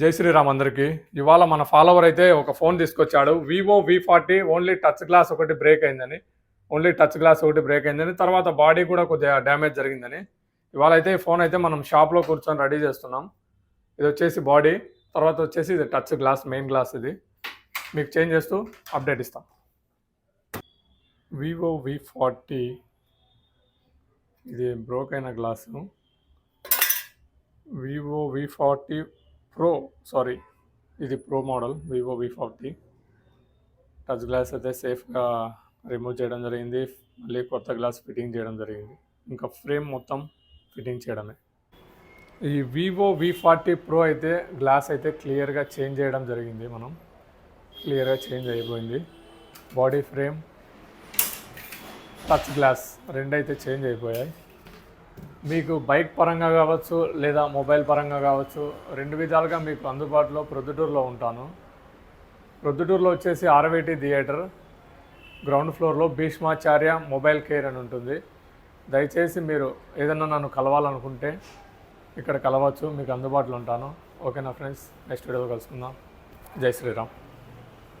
జై శ్రీరామ్ అందరికి. ఇవాళ మన ఫాలోవర్ అయితే ఒక ఫోన్ తీసుకొచ్చాడు. Vivo V forty only touch glass ఒకటి బ్రేక్ అయిందని. ఓన్లీ టచ్ గ్లాస్ ఒకటి బ్రేక్ అయిందని. తర్వాత బాడీ కూడా కొద్దిగా డ్యామేజ్ జరిగిందని. ఇవాళ అయితే ఈ ఫోన్ అయితే మనం షాప్లో కూర్చొని రెడీ చేస్తున్నాం. ఇది వచ్చేసి బాడీ తర్వాత వచ్చేసి ఇది టచ్ గ్లాస్ మెయిన్ గ్లాస్ ఇది. మీకు చేంజ్ చేస్తూ అప్డేట్ ఇస్తాం. వివో వి ఫార్టీ ఇది బ్రోక్ అయిన glass Vivo V forty pro sorry ఇది pro model Vivo V forty touch glass అయితే సేఫ్గా రిమూవ్ చేయడం జరిగింది. మళ్ళీ కొత్త గ్లాస్ ఫిట్టింగ్ చేయడం జరిగింది. ఇంకా ఫ్రేమ్ మొత్తం ఫిట్టింగ్ చేయడమే. ఈ వివో వి ఫార్టీ ప్రో అయితే గ్లాస్ అయితే క్లియర్గా చేంజ్ చేయడం జరిగింది మనం. క్లియర్గా చేంజ్ అయిపోయింది. బాడీ ఫ్రేమ్ టచ్ గ్లాస్ రెండైతే చేంజ్ అయిపోయాయి. మీకు బైక్ పరంగా కావచ్చు లేదా మొబైల్ పరంగా కావచ్చు రెండు విధాలుగా మీకు అందుబాటులో ప్రొద్దుటూరులో ఉంటాను. ప్రొద్దుటూరులో వచ్చేసి ఆర్వేటి థియేటర్ గ్రౌండ్ ఫ్లోర్లో భీష్మాచార్య మొబైల్ కేర్ అని ఉంటుంది. దయచేసి మీరు ఏదైనా నన్ను కలవాలనుకుంటే ఇక్కడ కలవచ్చు మీకు అందుబాటులో ఉంటాను. ఓకేనా ఫ్రెండ్స్ నెక్స్ట్ వీడియోలో కలుసుకుందాం. జై శ్రీరామ్.